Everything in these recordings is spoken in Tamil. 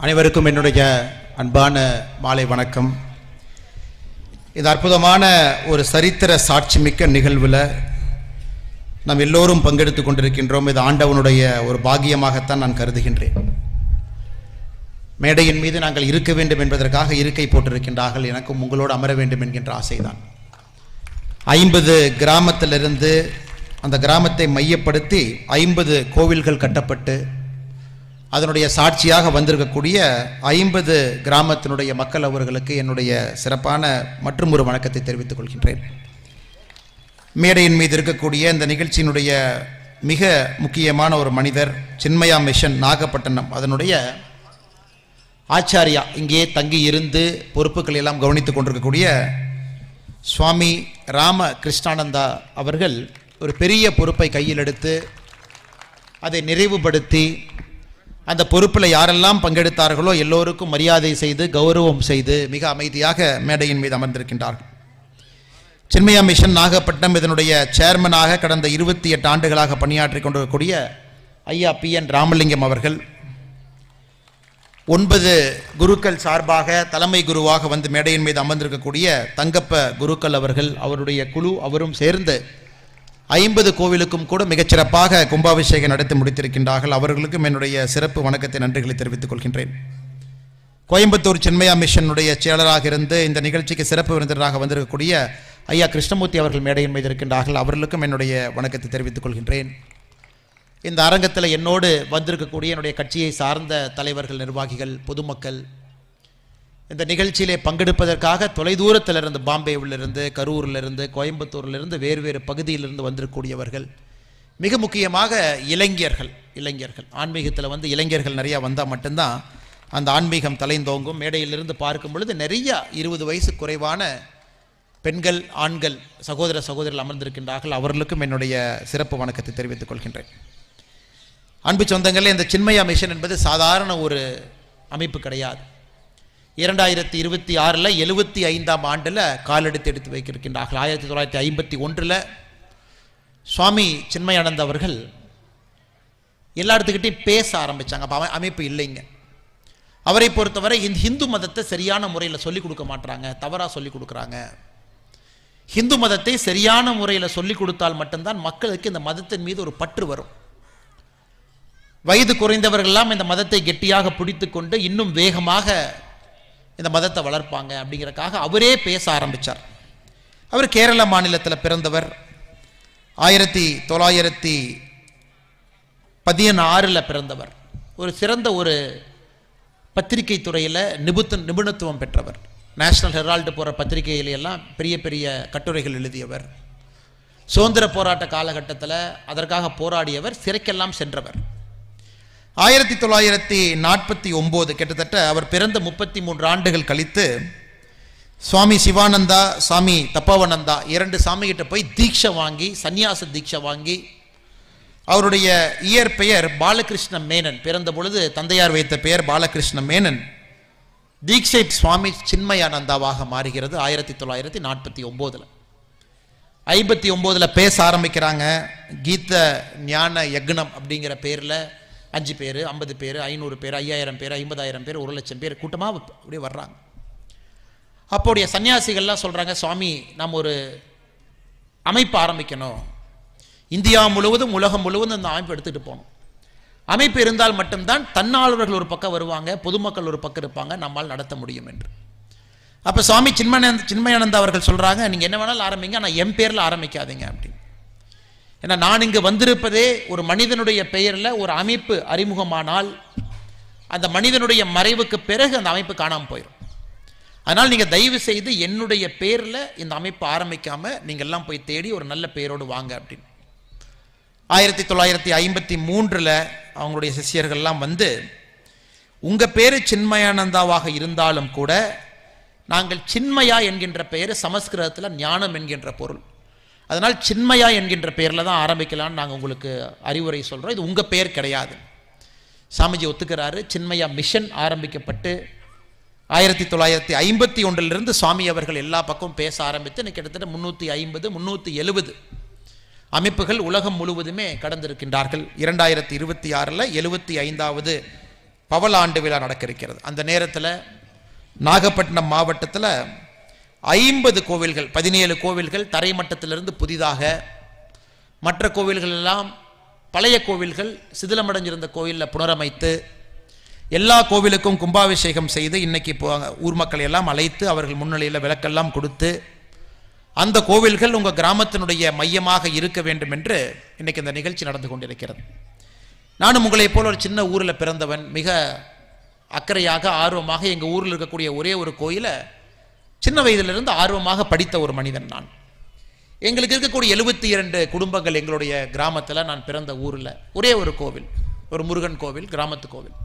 அனைவருக்கும் என்னுடைய அன்பான மாலை வணக்கம். இது அற்புதமான ஒரு சரித்திர சாட்சிமிக்க நிகழ்வில் நாம் எல்லோரும் பங்கெடுத்து கொண்டிருக்கின்றோம். இது ஆண்டவனுடைய ஒரு பாக்கியமாகத்தான் நான் கருதுகின்றேன். மேடையின் மீது நாங்கள் இருக்க வேண்டும் என்பதற்காக இருக்கை போட்டிருக்கின்றார்கள். எனக்கும் உங்களோடு அமர வேண்டும் என்கின்ற ஆசைதான். ஐம்பது கிராமத்திலிருந்து அந்த கிராமத்தை மையப்படுத்தி ஐம்பது கோவில்கள் கட்டப்பட்டு அதனுடைய சாட்சியாக வந்திருக்கக்கூடிய ஐம்பது கிராமத்தினுடைய மக்கள் அவர்களுக்கு என்னுடைய சிறப்பான மற்றும் ஒரு வணக்கத்தை தெரிவித்துக் கொள்கின்றேன். மேடையின் மீது இருக்கக்கூடிய இந்த நிகழ்ச்சியினுடைய மிக முக்கியமான ஒரு மனிதர் சின்மயா மிஷன் நாகப்பட்டினம். அதனுடைய ஆச்சாரியா இங்கே தங்கி இருந்து பொறுப்புகள் எல்லாம் கவனித்து கொண்டிருக்கக்கூடிய சுவாமி ராம கிருஷ்ணானந்தா அவர்கள் ஒரு பெரிய பொறுப்பை கையில் எடுத்து அதை நிறைவுபடுத்தி அந்த பொறுப்பில் யாரெல்லாம் பங்கெடுத்தார்களோ எல்லோருக்கும் மரியாதை செய்து கௌரவம் செய்து மிக அமைதியாக மேடையின் மீது அமர்ந்திருக்கின்றார்கள். சின்மயா மிஷன் நாகப்பட்டினம் இதனுடைய சேர்மனாக கடந்த இருபத்தி எட்டு ஆண்டுகளாக பணியாற்றி கொண்டிருக்கக்கூடிய ஐயா பி என் ராமலிங்கம் அவர்கள் ஒன்பது குருக்கள் சார்பாக தலைமை குருவாக வந்து மேடையின் மீது அமர்ந்திருக்கக்கூடிய தங்கப்ப குருக்கள் அவர்கள் அவருடைய குழு அவரும் சேர்ந்து ஐம்பது கோவிலுக்கும் கூட மிகச்சிறப்பாக கும்பாபிஷேகம் நடத்தி முடித்திருக்கின்றார்கள். அவர்களுக்கும் என்னுடைய சிறப்பு வணக்கத்தை நன்றிகளை தெரிவித்துக் கொள்கின்றேன். கோயம்புத்தூர் சின்மயா மிஷனுடைய செயலராக இருந்து இந்த நிகழ்ச்சிக்கு சிறப்பு விருந்தினராக வந்திருக்கக்கூடிய ஐயா கிருஷ்ணமூர்த்தி அவர்கள் மேடையின் மீது இருக்கின்றார்கள். அவர்களுக்கும் என்னுடைய வணக்கத்தை தெரிவித்துக் கொள்கின்றேன். இந்த அரங்கத்தில் என்னோடு வந்திருக்கக்கூடிய என்னுடைய கட்சியை சார்ந்த தலைவர்கள் நிர்வாகிகள் பொதுமக்கள் இந்த நிகழ்ச்சியிலே பங்கெடுப்பதற்காக தொலைதூரத்திலிருந்து பாம்பேவிலிருந்து கரூரிலிருந்து கோயம்புத்தூரிலிருந்து வேறு வேறு பகுதியிலிருந்து வந்திருக்கூடியவர்கள் மிக முக்கியமாக இளைஞர்கள் இளைஞர்கள். ஆன்மீகத்தில் வந்து இளைஞர்கள் நிறையா வந்தால் மட்டும்தான் அந்த ஆன்மீகம் தலைந்தோங்கும். மேடையிலிருந்து பார்க்கும் பொழுது நிறைய இருபது வயசு குறைவான பெண்கள் ஆண்கள் சகோதர சகோதரிகள் அமர்ந்திருக்கின்றார்கள். அவர்களுக்கும் என்னுடைய சிறப்பு வணக்கத்தை தெரிவித்துக் கொள்கின்றேன். அன்பு சொந்தங்களே இந்த சின்மயா மிஷன் என்பது சாதாரண ஒரு அமைப்பு கிடையாது. இரண்டாயிரத்தி இருபத்தி ஆறில் எழுபத்தி ஐந்தாம் ஆண்டில் காலெடுத்து எடுத்து வைக்கிருக்கின்றார்கள் ஆயிரத்தி தொள்ளாயிரத்தி ஐம்பத்தி ஒன்றில் சுவாமி சின்மயானந்த் அவர்கள் எல்லா இடத்துக்கிட்டையும் பேச ஆரம்பித்தாங்க அப்போ அமைப்பு இல்லைங்க. அவரை பொறுத்தவரை இந்த ஹிந்து மதத்தை சரியான முறையில் சொல்லிக் கொடுக்க மாட்டுறாங்க தவறாக சொல்லிக் கொடுக்குறாங்க. ஹிந்து மதத்தை சரியான முறையில் சொல்லிக் கொடுத்தால் மட்டும்தான் மக்களுக்கு இந்த மதத்தின் மீது ஒரு பற்று வரும். வயது குறைந்தவர்கள்லாம் இந்த மதத்தை கெட்டியாக பிடித்து கொண்டு இன்னும் வேகமாக இந்த மதத்தை வளர்ப்பாங்க அப்படிங்கிறக்காக அவரே பேச ஆரம்பித்தார் அவர் கேரள மாநிலத்தில் பிறந்தவர். ஆயிரத்தி தொள்ளாயிரத்தி பதினாறில் பிறந்தவர். ஒரு சிறந்த ஒரு பத்திரிகை துறையில் நிபுத்த நிபுணத்துவம் பெற்றவர். நேஷனல் ஹெரால்டு போகிற பத்திரிகையில எல்லாம் பெரிய பெரிய கட்டுரைகள் எழுதியவர். சுதந்திர போராட்ட காலகட்டத்தில் அதற்காக போராடியவர் சிறைக்கெல்லாம் சென்றவர். ஆயிரத்தி தொள்ளாயிரத்தி நாற்பத்தி ஒம்பது கிட்டத்தட்ட அவர் பிறந்த முப்பத்தி மூன்று ஆண்டுகள் கழித்து சுவாமி சிவானந்தா சாமி தப்பாவனந்தா இரண்டு சாமிகிட்ட போய் தீட்சை வாங்கி சந்நியாச தீட்சை வாங்கி அவருடைய இயற்பெயர் பாலகிருஷ்ண மேனன். பிறந்த பொழுது தந்தையார் வைத்த பெயர் பாலகிருஷ்ண மேனன். தீட்சை சுவாமி சின்மயானந்தாவாக மாறுகிறது ஆயிரத்தி தொள்ளாயிரத்தி நாற்பத்தி ஒம்போதில். ஐம்பத்தி ஒம்போதில் பேச ஆரம்பிக்கிறாங்க கீத ஞான யக்னம் அப்படிங்கிற பேரில் அஞ்சு பேர் ஐம்பது பேர் ஐநூறு பேர் ஐயாயிரம் பேர் ஐம்பதாயிரம் பேர் ஒரு லட்சம் பேர் கூட்டமாக அப்படியே வர்றாங்க. அப்போடைய சன்னியாசிகள்லாம் சொல்கிறாங்க சுவாமி நாம் ஒரு அமைப்பு ஆரம்பிக்கணும். இந்தியா முழுவதும் உலகம் முழுவதும் அந்த அமைப்பு எடுத்துகிட்டு போகணும். அமைப்பு இருந்தால் மட்டும்தான் தன்னாளர்கள் ஒரு பக்கம் வருவாங்க பொதுமக்கள் ஒரு பக்கம் இருப்பாங்க நம்மால் நடத்த முடியும் என்று. அப்போ சுவாமி சின்மயானந்த சின்மயானந்த் அவர்கள் சொல்கிறாங்க நீங்கள் என்ன வேணாலும் ஆரம்பிங்க ஆனால் என் பேரில் ஆரம்பிக்காதீங்க அப்படின்னு. ஏன்னா நான் இங்கு வந்திருப்பதே ஒரு மனிதனுடைய பெயரில் ஒரு அமைப்பு அறிமுகமானால் அந்த மனிதனுடைய மறைவுக்கு பிறகு அந்த அமைப்பு காணாமல் போயிடும் அதனால் நீங்கள் தயவு செய்து என்னுடைய பேரில் இந்த அமைப்பு ஆரம்பிக்காமல் நீங்கள் எல்லாம் போய் தேடி ஒரு நல்ல பெயரோடு வாங்க அப்படின்னு. ஆயிரத்தி தொள்ளாயிரத்தி ஐம்பத்தி மூன்றில் அவங்களுடைய சிஷியர்கள்லாம் வந்து உங்கள் பேர் சின்மயானந்தாவாக இருந்தாலும் கூட நாங்கள் சின்மயா என்கின்ற பெயர் சமஸ்கிருதத்தில் ஞானம் என்கின்ற பொருள். அதனால் சின்மயா என்கின்ற பெயரில் தான் ஆரம்பிக்கலாம்னு நாங்கள் உங்களுக்கு அறிவுரை சொல்கிறோம் இது உங்கள் பெயர் கிடையாது. சாமிஜி ஒத்துக்கிறாரு. சின்மயா மிஷன் ஆரம்பிக்கப்பட்டு ஆயிரத்தி தொள்ளாயிரத்தி ஐம்பத்தி ஒன்றிலிருந்து சுவாமி அவர்கள் எல்லா பக்கமும் பேச ஆரம்பித்து கிட்டத்தட்ட முந்நூற்றி ஐம்பது முந்நூற்றி எழுபது அமைப்புகள் உலகம் முழுவதுமே கடந்திருக்கின்றார்கள். இரண்டாயிரத்தி இருபத்தி ஆறில் எழுபத்தி ஐந்தாவது பவல் ஆண்டு விழா நடக்க இருக்கிறது அந்த நேரத்தில் நாகப்பட்டினம் மாவட்டத்தில் ஐம்பது கோவில்கள் பதினேழு கோவில்கள் தரைமட்டத்திலிருந்து புதிதாக. மற்ற கோவில்கள் எல்லாம் பழைய கோவில்கள் சிதிலமடைஞ்சிருந்த கோவிலில் புனரமைத்து எல்லா கோவிலுக்கும் கும்பாபிஷேகம் செய்து இன்னைக்கு இப்போ ஊர் மக்களை எல்லாம் அழைத்து அவர்கள் முன்னிலையில் விளக்கெல்லாம் கொடுத்து அந்த கோவில்கள் உங்கள் கிராமத்தினுடைய மையமாக இருக்க வேண்டும் என்று இன்னைக்கு இந்த நிகழ்ச்சி நடந்து கொண்டிருக்கிறது. நானும் உங்களைப் போல் ஒரு சின்ன ஊரில் பிறந்தவன் மிக அக்கறையாக ஆர்வமாக எங்கள் ஊரில் இருக்கக்கூடிய ஒரே ஒரு கோயிலை சின்ன வயதிலிருந்து ஆர்வமாக படித்த ஒரு மனிதன் நான். எங்களுக்கு இருக்கக்கூடிய எழுபத்தி இரண்டு குடும்பங்கள் எங்களுடைய கிராமத்தில் நான் பிறந்த ஊரில். ஒரே ஒரு கோவில் ஒரு முருகன் கோவில் கிராமத்து கோவில்.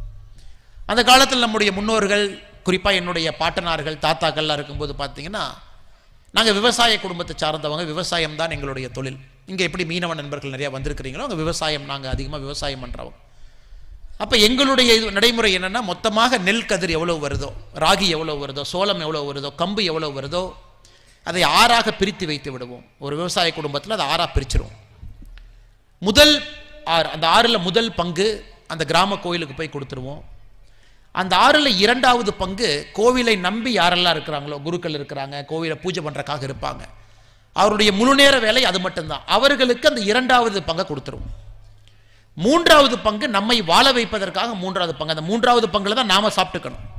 அந்த காலத்தில் நம்முடைய முன்னோர்கள் குறிப்பாக என்னுடைய பாட்டனார்கள் தாத்தாக்கள்லாம் இருக்கும்போது பார்த்தீங்கன்னா நாங்கள் விவசாய குடும்பத்தை சார்ந்தவங்க விவசாயம் தான் எங்களுடைய தொழில். இங்கே எப்படி மீனவ நண்பர்கள் நிறையா வந்திருக்கிறீங்களோ அங்கே விவசாயம் நாங்கள் அதிகமாக விவசாயம் பண்ணுறவங்க அப்போ எங்களுடைய இது நடைமுறை என்னென்னா மொத்தமாக நெல் கதிர் எவ்வளோ வருதோ ராகி எவ்வளோ வருதோ சோளம் எவ்வளோ வருதோ கம்பு எவ்வளோ வருதோ அதை ஆறாக பிரித்து வைத்து விடுவோம். ஒரு விவசாய குடும்பத்தில் அதை ஆறாக பிரிச்சிருவோம். முதல் ஆறு அந்த ஆறில் முதல் பங்கு அந்த கிராம கோயிலுக்கு போய் கொடுத்துருவோம். அந்த ஆறில் இரண்டாவது பங்கு கோவிலை நம்பி யாரெல்லாம் இருக்கிறாங்களோ குருக்கள் இருக்கிறாங்க கோவிலை பூஜை பண்ணுறக்காக இருப்பாங்க. அவருடைய முழு நேர வேலை அது மட்டும்தான். அவர்களுக்கு அந்த இரண்டாவது பங்கை கொடுத்துருவோம். மூன்றாவது பங்கு நம்மை வாழ வைப்பதற்காக மூன்றாவது பங்கு. அந்த மூன்றாவது பங்கில் தான் நாம சாப்பிட்டுக்கணும்.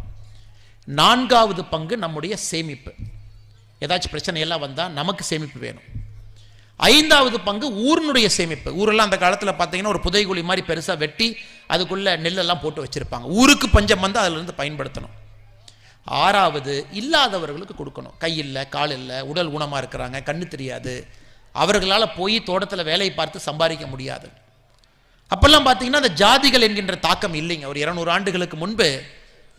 நான்காவது பங்கு நம்முடைய சேமிப்பு. ஏதாச்சும் பிரச்சனை எல்லாம் வந்தால் நமக்கு சேமிப்பு வேணும். ஐந்தாவது பங்கு ஊரினுடைய சேமிப்பு. ஊரெல்லாம் அந்த காலத்தில் பார்த்தீங்கன்னா ஒரு புதைகுழி மாதிரி பெருசாக வெட்டி அதுக்குள்ளே நெல்லெல்லாம் போட்டு வச்சுருப்பாங்க. ஊருக்கு பஞ்சம் வந்து அதிலிருந்து பயன்படுத்தணும். ஆறாவது இல்லாதவர்களுக்கு கொடுக்கணும். கை இல்லை கால் இல்லை உடல் ஊனமாக இருக்கிறாங்க கண்ணு தெரியாது. அவர்களால் போய் தோட்டத்தில் வேலையை பார்த்து சம்பாதிக்க முடியாது. அப்பெல்லாம் பார்த்தீங்கன்னா அந்த ஜாதிகள் என்கின்ற தாக்கம் இல்லைங்க. ஒரு இருநூறு ஆண்டுகளுக்கு முன்பு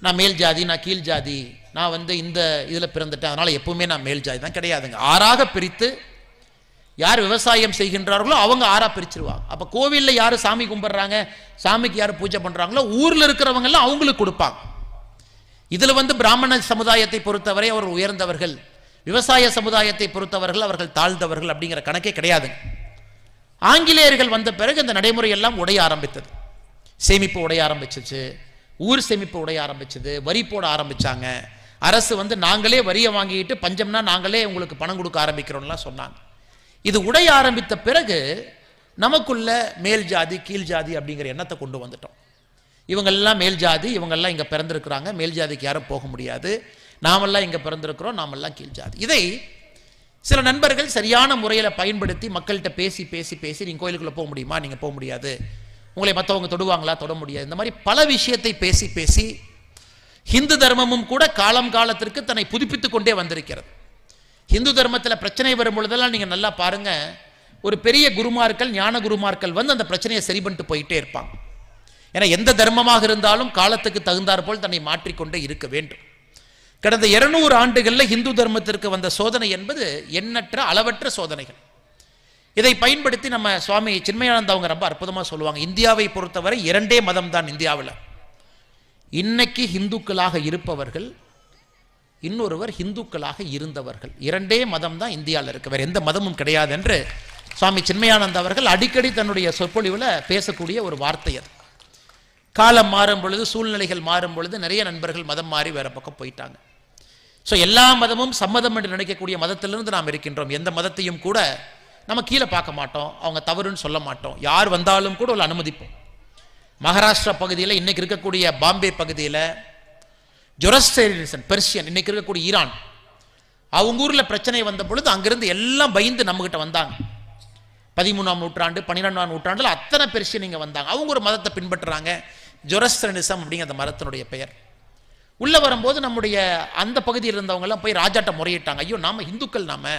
நான் மேல் ஜாதி நான் கீழ் ஜாதி நான் வந்து இந்த இதில் பிறந்துட்டேன். அதனால் எப்பவுமே நான் மேல் ஜாதி தான் கிடையாதுங்க. ஆறாக பிரித்து யார் விவசாயம் செய்கின்றார்களோ அவங்க ஆறாக பிரிச்சிருவாங்க. அப்போ கோவிலில் யார் சாமி கும்பிட்றாங்க சாமிக்கு யார் பூஜை பண்ணுறாங்களோ ஊரில் இருக்கிறவங்கெல்லாம் அவங்களுக்கு கொடுப்பாங்க. இதில் வந்து பிராமண சமுதாயத்தை பொறுத்தவரை அவர் உயர்ந்தவர்கள். விவசாய சமுதாயத்தை பொறுத்தவர்கள் அவர்கள் தாழ்ந்தவர்கள் அப்படிங்கிற கணக்கே கிடையாதுங்க. ஆங்கிலேயர்கள் வந்த பிறகு இந்த நடைமுறை எல்லாம் உடைய ஆரம்பித்தது. சேமிப்பு உடைய ஆரம்பிச்சிச்சு. ஊர் சேமிப்பு உடைய ஆரம்பிச்சது. வரி போட ஆரம்பிச்சாங்க. அரசு வந்து நாங்களே வரியை வாங்கிட்டு பஞ்சம்னா நாங்களே உங்களுக்கு பணம் கொடுக்க ஆரம்பிக்கிறோம்லாம் சொன்னாங்க. இது உடைய ஆரம்பித்த பிறகு நமக்குள்ள மேல் ஜாதி கீழ் ஜாதி அப்படிங்கிற எண்ணத்தை கொண்டு வந்துட்டோம். இவங்கெல்லாம் மேல் ஜாதி இவங்கெல்லாம் இங்கே பிறந்திருக்கிறாங்க. மேல் ஜாதிக்கு யாரும் போக முடியாது. நாமெல்லாம் இங்கே பிறந்திருக்கிறோம் நாமெல்லாம் கீழ் ஜாதி. இதை சில நண்பர்கள் சரியான முறையில் பயன்படுத்தி மக்கள்கிட்ட பேசி பேசி பேசி நீங்கள் கோயிலுக்குள்ளே போக முடியுமா? நீங்கள் போக முடியாது. உங்களை மற்றவங்க தொடுவாங்களா? தொட முடியாது. இந்த மாதிரி பல விஷயத்தை பேசி பேசி ஹிந்து தர்மமும் கூட காலம் காலத்திற்கு தன்னை புதுப்பித்துக் கொண்டே வந்திருக்கிறது. ஹிந்து தர்மத்தில் பிரச்சனை வரும் பொழுதெல்லாம் நீங்கள் நல்லா பாருங்கள் ஒரு பெரிய குருமார்கள் ஞான குருமார்கள் வந்து அந்த பிரச்சனையை சரி பண்ணிட்டு போயிட்டே இருப்பாங்க. ஏன்னா எந்த தர்மமாக இருந்தாலும் காலத்துக்கு தகுந்தாற்போல் தன்னை மாற்றிக்கொண்டே இருக்க வேண்டும். கடந்த இருநூறு ஆண்டுகளில் இந்து தர்மத்திற்கு வந்த சோதனை என்பது எண்ணற்ற அளவற்ற சோதனைகள். இதை பயன்படுத்தி நம்ம சுவாமி சின்மயானந்த அவங்க ரொம்ப அற்புதமாக சொல்லுவாங்க. இந்தியாவை பொறுத்தவரை இரண்டே மதம் தான் இந்தியாவில். இன்னைக்கு இந்துக்களாக இருப்பவர்கள் இன்னொருவர் இந்துக்களாக இருந்தவர்கள். இரண்டே மதம் தான் இந்தியாவில் இருக்கு. வேற எந்த மதமும் கிடையாது என்று சுவாமி சின்மயானந்த அவர்கள் அடிக்கடி தன்னுடைய சொற்பொழிவில் பேசக்கூடிய ஒரு வார்த்தை அது. காலம் மாறும் பொழுது சூழ்நிலைகள் மாறும் பொழுது நிறைய நண்பர்கள் மதம் மாறி வேறு பக்கம் போயிட்டாங்க. ஸோ எல்லா மதமும் சம்மதம் என்று நினைக்கக்கூடிய மதத்திலிருந்து நாம் இருக்கின்றோம். எந்த மதத்தையும் கூட நம்ம கீழே பார்க்க மாட்டோம். அவங்க தவறுன்னு சொல்ல மாட்டோம். யார் வந்தாலும் கூட ஒரு அனுமதிப்போம். மகாராஷ்டிரா பகுதியில் இன்றைக்கி இருக்கக்கூடிய பாம்பே பகுதியில் ஜொரஸ்டேரியன் பெர்ஷியன் இன்றைக்கி இருக்கக்கூடிய ஈரான் அவங்க ஊரில் பிரச்சனை வந்த பொழுது அங்கேருந்து எல்லாம் பயந்து நம்மகிட்ட வந்தாங்க. பதிமூணாம் நூற்றாண்டு பன்னிரெண்டாம் நூற்றாண்டில் அத்தனை பெர்ஷியன் இங்கே வந்தாங்க. அவங்க ஒரு மதத்தை பின்பற்றுறாங்க. ஜொரஸ்டனிசம் அப்படிங்கிற அந்த மதத்தினுடைய பெயர். உள்ளே வரும்போது நம்முடைய அந்த பகுதியில் இருந்தவங்கெல்லாம் போய் ராஜாட்ட முறையிட்டாங்க. ஐயோ நாம் இந்துக்கள் நாம்.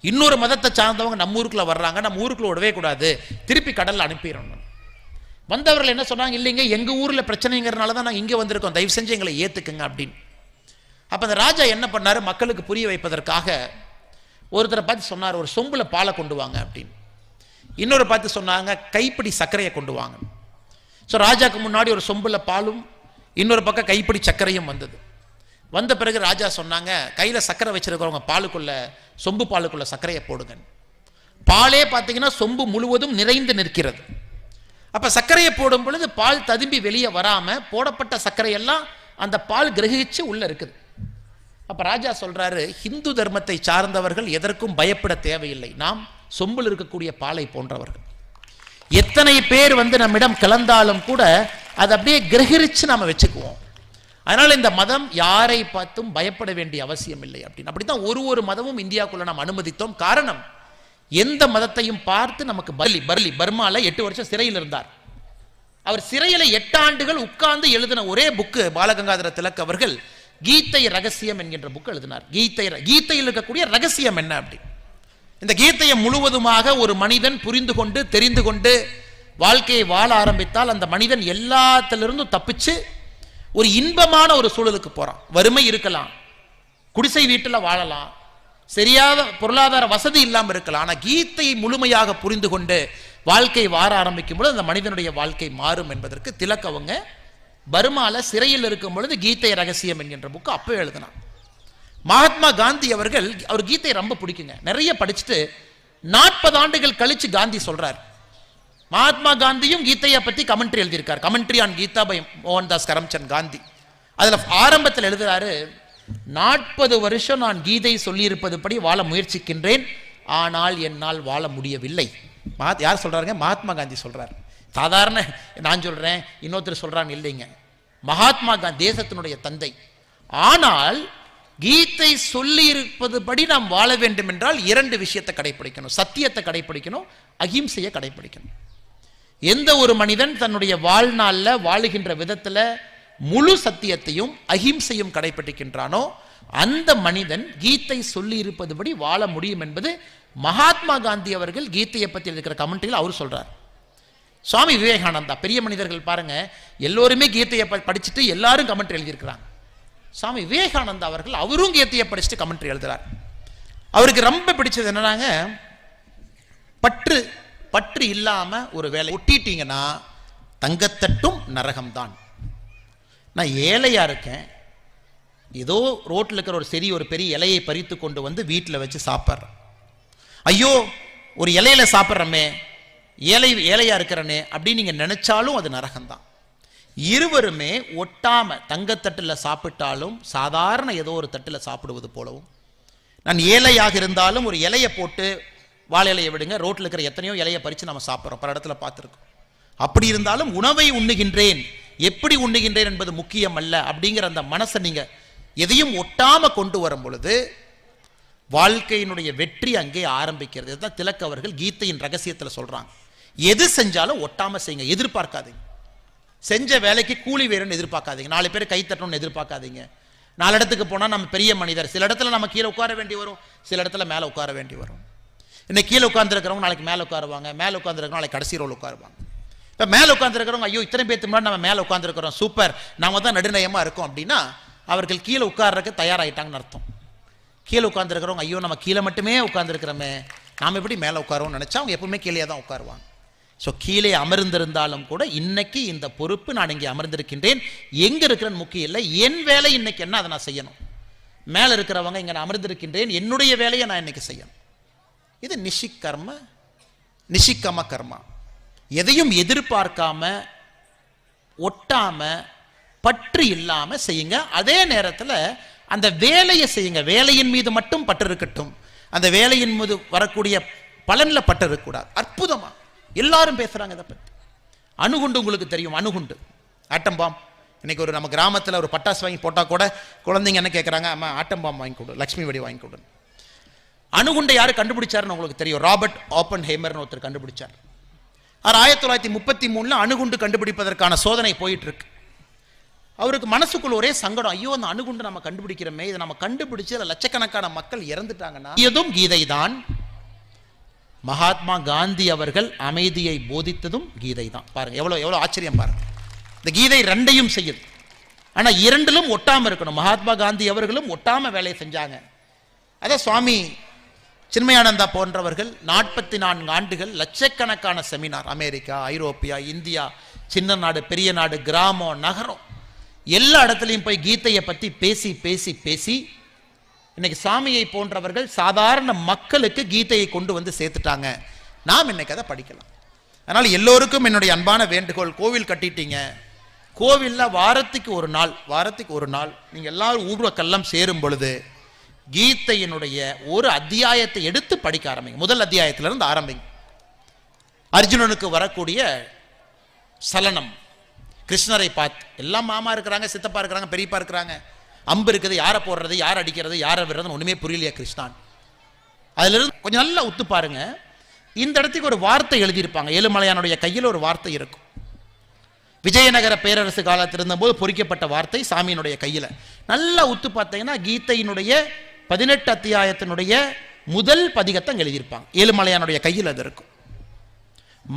இன்னொரு மதத்தை சார்ந்தவங்க நம்ம ஊருக்குள்ளே வர்றாங்க. நம்ம ஊருக்குள்ளே விடவே கூடாது. திருப்பி கடலில் அனுப்பிடணும். வந்தவர்கள் என்ன சொன்னாங்க? இல்லைங்க எங்கள் ஊரில் பிரச்சனைங்கிறனால தான் நாங்கள் இங்கே வந்திருக்கோம். தயவு செஞ்சு எங்களை ஏற்றுக்குங்க அப்படின்னு. அப்போ அந்த ராஜா என்ன பண்ணாரு? மக்களுக்கு புரிய வைப்பதற்காக ஒருத்தரை பார்த்து சொன்னார் ஒரு சொம்பில் பாலை கொண்டு வாங்க அப்படின்னு. இன்னொரு பார்த்து சொன்னாங்க கைப்பிடி சர்க்கரையை கொண்டு வாங்க ஸோ ராஜாவுக்கு முன்னாடி ஒரு சொம்பில் பாலும் இன்னொரு பக்கம் கைப்பிடி சர்க்கரையும் வந்தது. வந்த பிறகு ராஜா சொன்னாங்க கையில் சர்க்கரை வச்சிருக்கிறவங்க பாலுக்குள்ள சொம்பு பாலுக்குள்ள சர்க்கரையை போடுங்க பாலே பார்த்தீங்கன்னா சொம்பு முழுவதும் நிறைந்து நிற்கிறது. அப்போ சர்க்கரையை போடும் பொழுது பால் ததும்பி வெளியே வராமல் போடப்பட்ட சர்க்கரையெல்லாம் அந்த பால் கிரகிச்சு உள்ளே இருக்குது. அப்போ ராஜா சொல்கிறாரு ஹிந்து தர்மத்தை சார்ந்தவர்கள் எதற்கும் பயப்பட தேவையில்லை. நாம் சொம்பில் இருக்கக்கூடிய பாலை போன்றவர்கள். எத்தனை பேர் வந்து நம்மிடம் கலந்தாலும் கூட அதை அப்படியே கிரகிரிச்சு நம்ம வச்சுக்குவோம். அதனால் இந்த மதம் யாரை பார்த்தும் பயப்பட வேண்டிய அவசியம் இல்லை அப்படின்னு. அப்படி தான் ஒரு ஒரு மதமும் இந்தியாவுக்குள்ள நாம் அனுமதித்தோம். காரணம் எந்த மதத்தையும் பார்த்து நமக்கு பர்லி பர்லி பர்மாவில் எட்டு வருஷம் சிறையில் இருந்தார். அவர் சிறையில் எட்டு ஆண்டுகள் உட்கார்ந்து எழுதின ஒரே புக்கு பாலகங்காதர திலக் அவர்கள் கீதை ரகசியம் என்கின்ற புக் எழுதினார். கீதை கீதையில் இருக்கக்கூடிய ரகசியம் என்ன அப்படி? இந்த கீதையை முழுவதுமாக ஒரு மனிதன் புரிந்து கொண்டு தெரிந்து கொண்டு வாழ்க்கையை வாழ ஆரம்பித்தால் அந்த மனிதன் எல்லாத்திலிருந்தும் தப்பிச்சு ஒரு இன்பமான ஒரு சூழலுக்கு போகிறான் வறுமை இருக்கலாம். குடிசை வீட்டில் வாழலாம். சரியாத பொருளாதார வசதி இல்லாமல் இருக்கலாம். ஆனால் கீதையை முழுமையாக புரிந்து கொண்டு வாழ்க்கை வார ஆரம்பிக்கும் பொழுது அந்த மனிதனுடைய வாழ்க்கை மாறும் என்பதற்கு திலக்கவங்க பர்மாவில் சிறையில் இருக்கும் பொழுது கீதை ரகசியம் என்கின்ற புக்கு அப்போ எழுதினான். மகாத்மா காந்தி அவர்கள் அவர் கீதையை ரொம்ப பிடிக்குங்க. நிறைய படிச்சுட்டு நாற்பது ஆண்டுகள் கழிச்சு காந்தி சொல்றார். மகாத்மா காந்தியும் கீதையை பத்தி கமெண்ட்ரி எழுதியிருக்கார். Commentary on Gita by Mohandas Karamchand Gandhi அதுல ஆரம்பத்தில் எழுதுறாரு நாற்பது வருஷம் நான் கீதை சொல்லியிருப்பது படி வாழ முயற்சிக்கின்றேன். ஆனால் என்னால் வாழ முடியவில்லை. மகாத் யார் சொல்றாருங்க? மகாத்மா காந்தி சொல்றார். சாதாரண நான் சொல்றேன் இன்னொருத்தர் சொல்றாங்க இல்லைங்க. மகாத்மா காந்தி தேசத்தினுடைய தந்தை. ஆனால் கீதை சொல்லி இருப்பது படி நாம் வாழ வேண்டும் என்றால் இரண்டு விஷயத்தை கடைபிடிக்கணும் சத்தியத்தை கடைபிடிக்கணும் அகிம்சையை கடைபிடிக்கணும் எந்த ஒரு மனிதன் தன்னுடைய வாழ்நாளில் வாழுகின்ற விதத்தில் முழு சத்தியத்தையும் அகிம்சையும் கடைபிடிக்கின்றானோ அந்த மனிதன் கீதை சொல்லி இருப்பதுபடி வாழ முடியும் என்பது மகாத்மா காந்தி அவர்கள் கீதையை பற்றி இருக்கிற கமெண்ட்டில் அவர் சொல்றார். சுவாமி விவேகானந்தா பெரிய மனிதர்கள் பாருங்க எல்லோருமே கீதையை ப- படிச்சுட்டு எல்லாரும் கமெண்ட் எழுதியிருக்கிறாங்க. சுவாமி விவேகானந்தா அவர்கள் அவரும் கீதையை படிச்சுட்டு கமெண்ட்ரி எழுதுறார். அவருக்கு ரொம்ப பிடிச்சது என்னன்னாங்க பற்று பற்று இல்லாமல் ஒரு வேலை ஒட்டிட்டீங்கன்னா தங்கத்தட்டும் நரகம்தான். நான் ஏழையாக இருக்கேன். ஏதோ ரோட்டில் இருக்கிற ஒரு செடி ஒரு பெரிய இலையை பறித்து கொண்டு வந்து வீட்டில் வச்சு சாப்பிட்றேன். ஐயோ ஒரு இலையில சாப்பிட்றமே ஏழை ஏழையாக இருக்கிறனே அப்படின்னு நீங்கள் நினச்சாலும் அது நரகம்தான். இருவருமே ஒட்டாம தங்கத்தட்டில் சாப்பிட்டாலும் சாதாரண ஏதோ ஒரு தட்டில் சாப்பிடுவது போலவும். நான் ஏழையாக இருந்தாலும் ஒரு இலையை போட்டு வாழை இலையை விடுங்க ரோட்டில் இருக்கிற எத்தனையோ இலையை பறித்து நம்ம சாப்பிட்றோம் பல இடத்துல பார்த்துருக்கோம். அப்படி இருந்தாலும் உணவை உண்ணுகின்றேன். எப்படி உண்ணுகின்றேன் என்பது முக்கியம் அல்ல அப்படிங்கிற அந்த மனசை நீங்கள் எதையும் ஒட்டாம கொண்டு வரும் பொழுது வாழ்க்கையினுடைய வெற்றி அங்கே ஆரம்பிக்கிறது. இதுதான் திலக் அவர்கள் கீதையின் ரகசியத்தில் சொல்கிறாங்க எது செஞ்சாலும் ஒட்டாமல் செய்யுங்க எதிர்பார்க்காதீங்க. செஞ்ச வேலைக்கு கூலி வேணும்னு எதிர்பார்க்காதீங்க. நாலு பேர் கை தட்டணும்னு எதிர்பார்க்காதீங்க. நாலு இடத்துக்கு போனால் நம்ம பெரிய மனிதர். சில இடத்துல நம்ம கீழே உட்கார வேண்டி வரும். சில இடத்துல மேலே உட்கார வேண்டி வரும். இன்னைக்கு கீழே உட்காந்துருக்கிறவங்க நாளைக்கு மேலே உட்காருவாங்க. மேலே உட்காந்துருக்கிறவங்க நாளைக்கு கடைசி ரோல் உட்காருவாங்க. இப்போ மேலே உட்காந்துருக்கிறவங்க ஐயோ இத்தனை பேர்த்து முன்னாடி நம்ம மேலே உட்காந்துருக்கிறோம் சூப்பர். நாம தான் நடுநயமாக இருக்கோம். அப்படின்னா அவர்கள் கீழே உட்கார்றதுக்கு தயாராயிட்டாங்கன்னு அர்த்தம். கீழே உட்காந்துருக்கிறவங்க ஐயோ நம்ம கீழே மட்டுமே உட்காந்துருக்கிறோமே நாம் எப்படி மேலே உட்காருவோம்னு நினச்சா அவங்க எப்பவுமே கீழே தான் உட்காருவாங்க. ஸோ கீழே அமர்ந்திருந்தாலும் கூட இன்னைக்கு இந்த பொறுப்பு நான் இங்கே அமர்ந்திருக்கின்றேன். எங்கே இருக்கிறேன்னு முக்கியம் இல்லை. என் வேலை இன்னைக்கு என்ன? அதை நான் செய்யணும். மேலே இருக்கிறவங்க இங்கே நான் அமர்ந்திருக்கின்றேன். என்னுடைய வேலையை நான் இன்னைக்கு செய்யணும். இது நிஷிக் நிஷிக்கம கர்மா. எதையும் எதிர்பார்க்காம ஒட்டாம பற்று இல்லாம செய்யுங்க. அதே நேரத்தில் அந்த வேலையை செய்யுங்க. வேலையின் மீது மட்டும் பற்று இருக்கட்டும். அந்த வேலையின் மீது வரக்கூடிய பலனில் பற்று இருக்கக்கூடாது. அற்புதமாக எல்லாரும் பேசுறாங்க இதை பத்தி. அணுகுண்டு உங்களுக்கு தெரியும் அணுகுண்டு. Atom bomb. இன்னைக்கு ஒரு நம்ம கிராமத்துல ஒரு பட்டாசு வாங்கி போட்டால் கூட குழந்தைங்க என்ன கேட்குறாங்க அம்மா ஆட்டம் பாம் வாங்கி கொடு லக்ஷ்மி வெடி வாங்கி கொடு. அணுகுண்டை யாரு கண்டுபிடிச்சாருன்னு உங்களுக்கு தெரியும். ராபர்ட் ஓப்பன் ஹேமர்னு ஒருத்தர் கண்டுபிடிச்சார். அவர் ஆயிரத்தி தொள்ளாயிரத்தி முப்பத்தி மூணுல அணுகுண்டு கண்டுபிடிப்பதற்கான சோதனை போயிட்டுருக்கு. அவருக்கு மனசுக்குள்ள ஒரே சங்கடம் ஐயோ அந்த அணுகுண்டு நம்ம கண்டுபிடிக்கிறோமே இதை நம்ம கண்டுபிடிச்சு அதில் லட்சக்கணக்கான மக்கள் இறந்துட்டாங்கன்னா எதுவும் கீதை தான் மகாத்மா காந்தி அவர்கள் அமைதியை போதித்ததும் கீதை தான் பாருங்கள் எவ்வளோ எவ்வளோ ஆச்சரியம் பாருங்கள் இந்த கீதை ரெண்டையும் செய்யுது. ஆனால் இரண்டிலும் ஒட்டாமல் இருக்கணும். மகாத்மா காந்தி அவர்களும் ஒட்டாமல் வேலையை செஞ்சாங்க. அதான் சுவாமி சின்மயானந்தா போன்றவர்கள் நாற்பத்தி நான்கு ஆண்டுகள் லட்சக்கணக்கான செமினார். அமெரிக்கா ஐரோப்பியா இந்தியா சின்ன நாடு பெரிய நாடு கிராமம் நகரம். எல்லா இடத்துலையும் போய் கீதையை பற்றி பேசி பேசி பேசி இன்னைக்கு சாமியை போன்றவர்கள் சாதாரண மக்களுக்கு கீதையை கொண்டு வந்து சேர்த்துட்டாங்க. நாம் இன்னைக்கு அதை படிக்கலாம். அதனால் எல்லோருக்கும் என்னுடைய அன்பான வேண்டுகோள் கோவில் கட்டிட்டீங்க. கோவிலில் வாரத்துக்கு ஒரு நாள் வாரத்துக்கு ஒரு நாள். நீங்கள் எல்லாரும் ஊர்வக்கெல்லாம் சேரும் பொழுது கீதையினுடைய ஒரு அத்தியாயத்தை எடுத்து படிக்க ஆரம்பிங்க. முதல் அத்தியாயத்திலிருந்து ஆரம்பிங்க. அர்ஜுனனுக்கு வரக்கூடிய சலனம். கிருஷ்ணரை பார்த்து எல்லாம் மாமா இருக்கிறாங்க சித்தப்பா இருக்கிறாங்க பெரியப்பா இருக்கிறாங்க. அம்பு இருக்குது யாரை போடுறது யார் அடிக்கிறது யாரை விடுறதுன்னு ஒன்றுமே புரியலையா கிருஷ்ணான் அதிலிருந்து கொஞ்சம் நல்லா ஒத்து பாருங்க. இந்த இடத்துக்கு ஒரு வார்த்தை எழுதியிருப்பாங்க. ஏழுமலையானுடைய கையில் ஒரு வார்த்தை இருக்கும். விஜயநகர பேரரசு காலத்தில் இருந்தபோது பொறிக்கப்பட்ட வார்த்தை சாமியினுடைய கையில். நல்லா உத்து பார்த்தீங்கன்னா கீதையினுடைய பதினெட்டு அத்தியாயத்தினுடைய முதல் பதிகத்தை எழுதியிருப்பாங்க. ஏழுமலையானுடைய கையில் அது இருக்கும்.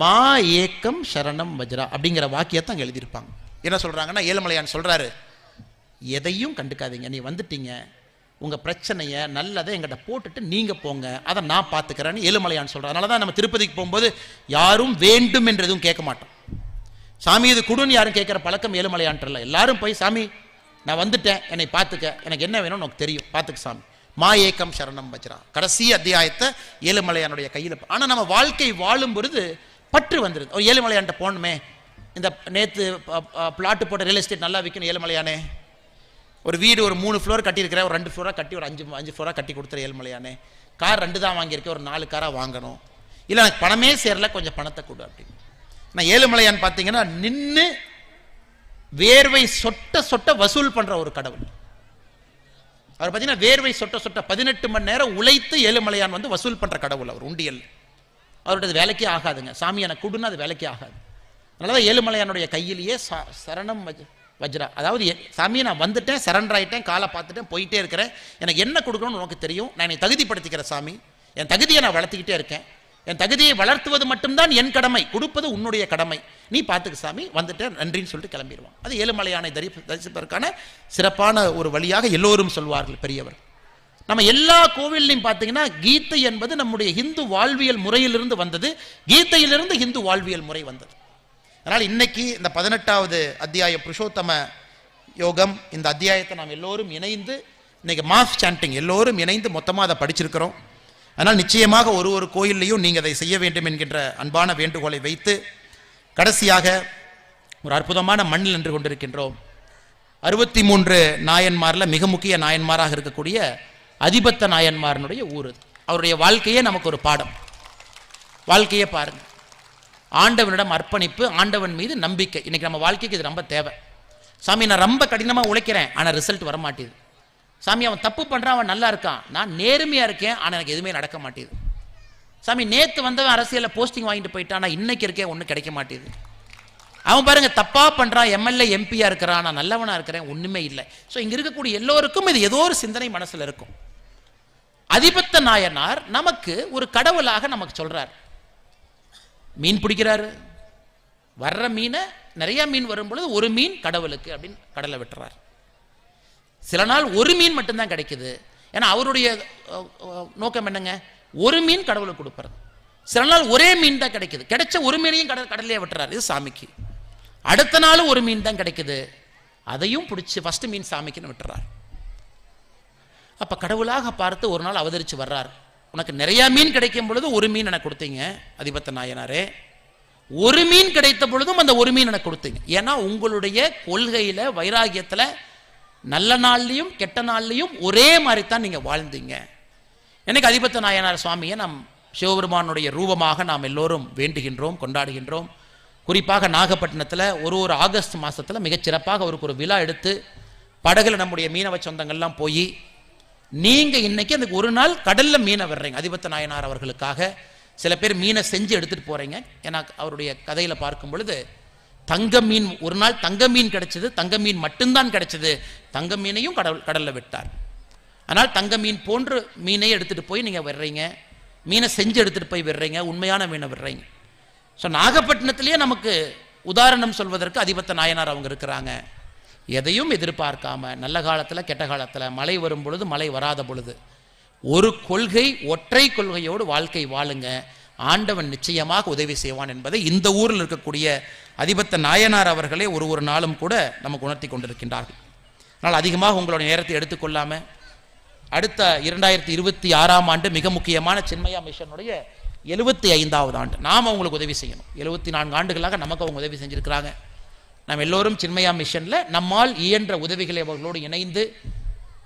மா ஏக்கம் சரணம் வஜ்ரா அப்படிங்கிற வாக்கியத்தை அங்கே எழுதியிருப்பாங்க. என்ன சொல்கிறாங்கன்னா ஏழுமலையான் சொல்கிறாரு எதையும் கண்டுக்காதீங்க. நீ வந்துட்டீங்க. உங்கள் பிரச்சனையை நல்லதை எங்கிட்ட போட்டுட்டு நீங்கள் போங்க. அதை நான் பார்த்துக்கிறேன்னு ஏழுமலையான் சொல்கிறேன் அதனால தான் நம்ம திருப்பதிக்கு போகும்போது யாரும் வேண்டும் என்று எதுவும் கேட்க மாட்டோம். சாமி இது குடுன்னு யாரும் கேட்குற பழக்கம் ஏழுமலையான்ட்டு எல்லாரும் போய் சாமி நான் வந்துட்டேன். என்னை பார்த்துக்க எனக்கு என்ன வேணும்னு உனக்கு தெரியும். பார்த்துக்க சாமி. மா ஏக்கம் சரணம் வஜ்ரா. கடைசி அத்தியாயத்தை ஏழுமலையானுடைய கையில் ஆனால் நம்ம வாழ்க்கை வாழும் பொழுது பற்று வந்துடுது ஏழுமலையான்ட்ட போகணுமே. இந்த நேற்று பிளாட்டு போட்ட ரியல் எஸ்டேட் நல்லா விற்கணும் ஏழுமலையானே. ஒரு வீடு ஒரு மூணு ஃப்ளோர் கட்டியிருக்கிறேன் ஒரு ரெண்டு ஃப்ளோராக கட்டி ஒரு அஞ்சு அஞ்சு ஃப்ளோராக கட்டி கொடுத்துரு ஏழுமலையானே. கார் ரெண்டு தான் வாங்கியிருக்கேன் ஒரு நாலு காராக வாங்கணும். இல்லை எனக்கு பணமே சேரல கொஞ்சம் பணத்தை கொடு அப்படின்னு. நான் ஏழுமலையான் பார்த்தீங்கன்னா நின்று வேர்வை சொட்ட சொட்ட வசூல் பண்ணுற ஒரு கடவுள். அவர் பார்த்தீங்கன்னா வேர்வை சொட்ட சொட்ட பதினெட்டு மணி நேரம் உழைத்து ஏழுமலையான் வந்து வசூல் பண்ணுற கடவுள் அவர் உண்டியல். அவருடைய வேலைக்கே ஆகாதுங்க. சாமி எனக்கு கொடுன்னு அது வேலைக்கே ஆகாது. அதனால தான் ஏழுமலையானுடைய கையிலேயே ச சரணம் வஜ்ரா. அதாவது சாமி நான் வந்துட்டேன் சரண்டர் ஆகிட்டேன் காலை பார்த்துட்டேன் போயிட்டே இருக்கிறேன். எனக்கு என்ன கொடுக்கணும்னு உனக்கு தெரியும்? நான் என்னை தகுதிப்படுத்திக்கிறேன் சாமி. என் தகுதியை நான் வளர்த்துக்கிட்டே இருக்கேன். என் தகுதியை வளர்த்துவது மட்டும்தான் என் கடமை. கொடுப்பது உன்னுடைய கடமை. நீ பார்த்துக்க சாமி வந்துட்டேன் நன்றின்னு சொல்லிட்டு கிளம்பிடுவான். அது ஏழுமலையானை தரி தரிசிப்பதற்கான சிறப்பான ஒரு வழியாக எல்லோரும் சொல்வார்கள் பெரியவர். நம்ம எல்லா கோவில்லையும் பார்த்தீங்கன்னா கீதை என்பது நம்முடைய இந்து வாழ்வியல் முறையிலிருந்து வந்தது. கீதையிலிருந்து இந்து வாழ்வியல் முறை வந்தது. அதனால் இன்னைக்கு இந்த பதினெட்டாவது அத்தியாய புருஷோத்தம யோகம் இந்த அத்தியாயத்தை நாம் எல்லோரும் இணைந்து இன்னைக்கு மாஸ் சாண்டிங் எல்லோரும் இணைந்து மொத்தமாக அதை படிச்சிருக்கிறோம். அதனால் நிச்சயமாக ஒரு ஒரு கோயில்லையும் நீங்கள் அதை செய்ய வேண்டும் என்கின்ற அன்பான வேண்டுகோளை வைத்து கடைசியாக ஒரு அற்புதமான மண்ணில் நின்று கொண்டிருக்கின்றோம். அறுபத்தி மூன்று நாயன்மாரில் மிக முக்கிய நாயன்மாராக இருக்கக்கூடிய அதிபத்த நாயன்மாரனுடைய ஊர் அவருடைய வாழ்க்கையே நமக்கு ஒரு பாடம். வாழ்க்கையே பாருங்கள் ஆண்டவனிடம் அர்ப்பணிப்பு ஆண்டவன் மீது நம்பிக்கை. இன்றைக்கி நம்ம வாழ்க்கைக்கு இது ரொம்ப தேவை. சாமி நான் ரொம்ப கடினமாக உழைக்கிறேன் ஆனால் ரிசல்ட் வர மாட்டேது சாமி அவன் தப்பு பண்ணுறான் அவன் நல்லா இருக்கான். நான் நேர்மையாக இருக்கேன் ஆனால் எனக்கு எதுவுமே நடக்க மாட்டேது. சாமி நேற்று வந்தவன் அரசியலில் போஸ்டிங் வாங்கிட்டு போயிட்டான் ஆனால் இன்னைக்கு இருக்கேன் ஒன்றும் கிடைக்க மாட்டேது. அவன் பாருங்க தப்பாக பண்ணுறான் எம்எல்ஏ எம்பியாக இருக்கிறான் நான் நல்லவனாக இருக்கிறேன் ஒன்றுமே இல்லை. ஸோ இங்கே இருக்கக்கூடிய எல்லோருக்கும் இது ஏதோ ஒரு சிந்தனை மனசில் இருக்கும். அதிபத்த நாயனார் நமக்கு ஒரு கடவுளாக நமக்கு சொல்கிறார் மீன் பிடிக்கிறாரு. வர்ற மீனை நிறைய மீன் வரும் பொழுது ஒரு மீன் கடவுளுக்கு அப்படின்னு கடலை விட்டுறார். சில நாள் ஒரு மீன் மட்டும்தான் கிடைக்குது. ஏன்னா அவருடைய நோக்கம் என்னங்க? ஒரு மீன் கடவுளுக்கு கொடுப்பறது. சில நாள் ஒரே மீன் தான் கிடைக்குது. கிடைச்ச ஒரு மீனையும் கடல் கடலையே விட்டுறாரு. இது சாமிக்கு. அடுத்த நாள் ஒரு மீன் தான் கிடைக்குது. அதையும் பிடிச்சி ஃபஸ்ட்டு மீன் சாமிக்குன்னு விட்டுறார். அப்போ கடவுளாக பார்த்து ஒரு நாள் அவதரித்து வர்றார். உனக்கு நிறையா மீன் கிடைக்கும் பொழுது ஒரு மீன் எனக்கு கொடுத்தீங்க அதிபத்த நாயனாரே. ஒரு மீன் கிடைத்த பொழுதும் அந்த ஒரு மீன் எனக்கு கொடுத்தீங்க. ஏன்னா உங்களுடைய கொள்கையில் வைராகியத்தில் நல்ல நாள்லையும் கெட்ட நாள்லையும் ஒரே மாதிரி தான் நீங்கள் வாழ்ந்தீங்க. எனக்கு அதிபத்த நாயனார் சுவாமியை நாம் சிவபெருமானுடைய ரூபமாக நாம் எல்லோரும் வேண்டுகின்றோம் கொண்டாடுகின்றோம். குறிப்பாக நாகப்பட்டினத்தில் ஒரு ஒரு ஆகஸ்ட் மாதத்தில் மிகச்சிறப்பாக அவருக்கு ஒரு விழா எடுத்து படகுல நம்முடைய மீனவ சொந்தங்கள்லாம் போய் நீங்கள் இன்னைக்கு அந்த ஒரு நாள் கடலில் மீனை விடுறீங்க. அதிபத்த நாயனார் அவர்களுக்காக சில பேர் மீனை செஞ்சு எடுத்துகிட்டு போகிறீங்க ஏன்னா அவருடைய கதையில் பார்க்கும் பொழுது தங்க மீன் ஒரு நாள் தங்க மீன் கிடைச்சது தங்க மீன் மட்டும்தான் கிடைச்சது. தங்க மீனையும் கடல் கடலில் விட்டார். ஆனால் தங்க மீன் போன்ற மீனையும் எடுத்துகிட்டு போய் நீங்கள் வர்றீங்க மீனை செஞ்சு எடுத்துகிட்டு போய் விடுறீங்க. உண்மையான மீனை விடுறீங்க. ஸோ நாகப்பட்டினத்திலேயே நமக்கு உதாரணம் சொல்வதற்கு அதிபத்த நாயனார் அவங்க இருக்கிறாங்க. எதையும் எதிர்பார்க்காம நல்ல காலத்தில் கெட்ட காலத்தில் மழை வரும் பொழுது மழை வராத பொழுது ஒரு கொள்கை ஒற்றை கொள்கையோடு வாழ்க்கை வாழுங்க. ஆண்டவன் நிச்சயமாக உதவி செய்வான் என்பதை இந்த ஊரில் இருக்கக்கூடிய அதிபத்த நாயனார் அவர்களே ஒரு ஒரு நாளும் கூட நமக்கு உணர்த்தி கொண்டிருக்கின்றார்கள். ஆனால் அதிகமாக உங்களுடைய நேரத்தை எடுத்துக்கொள்ளாமல் அடுத்த இரண்டாயிரத்தி இருபத்தி ஆறாம் ஆண்டு மிக முக்கியமான சின்மயா மிஷனுடைய எழுபத்தி ஐந்தாவது ஆண்டு நாம் அவங்களுக்கு உதவி செய்யணும். எழுபத்தி நான்கு ஆண்டுகளாக நமக்கு அவங்க உதவி செஞ்சுருக்கிறாங்க. நாம் எல்லோரும் சின்மயா மிஷனில் நம்மால் இயன்ற உதவிகளை அவர்களோடு இணைந்து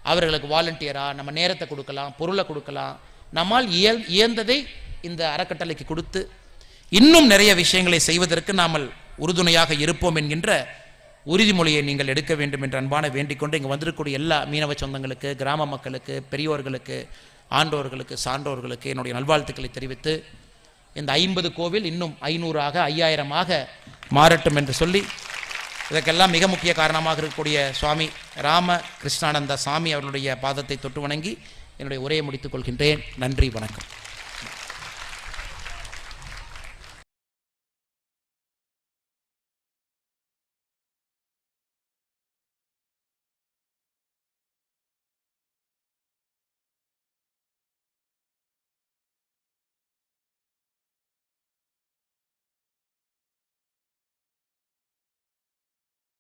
அவர்களுக்கு வாலண்டியராக நம்ம நேரத்தை கொடுக்கலாம் பொருளை கொடுக்கலாம். நம்மால் இயல் இயந்ததை இந்த அறக்கட்டளைக்கு கொடுத்து இன்னும் நிறைய விஷயங்களை செய்வதற்கு நாமல் உறுதுணையாக இருப்போம் என்கின்ற உறுதிமொழியை நீங்கள் எடுக்க வேண்டும் என்ற அன்பான வேண்டிக் கொண்டு இங்கே வந்திருக்கக்கூடிய எல்லா மீனவ சொந்தங்களுக்கு கிராம மக்களுக்கு பெரியோர்களுக்கு ஆண்டோர்களுக்கு சான்றோர்களுக்கு என்னுடைய நல்வாழ்த்துக்களை தெரிவித்து இந்த ஐம்பது கோவில் இன்னும் ஐநூறாக ஐயாயிரமாக மாறட்டும் என்று சொல்லி இதற்கெல்லாம் மிக முக்கிய காரணமாக இருக்கக்கூடிய சுவாமி ராம கிருஷ்ணானந்த சாமி அவர்களுடைய பாதத்தை தொட்டு வணங்கி என்னுடைய உரையை முடித்துக் கொள்கின்றேன். நன்றி வணக்கம்.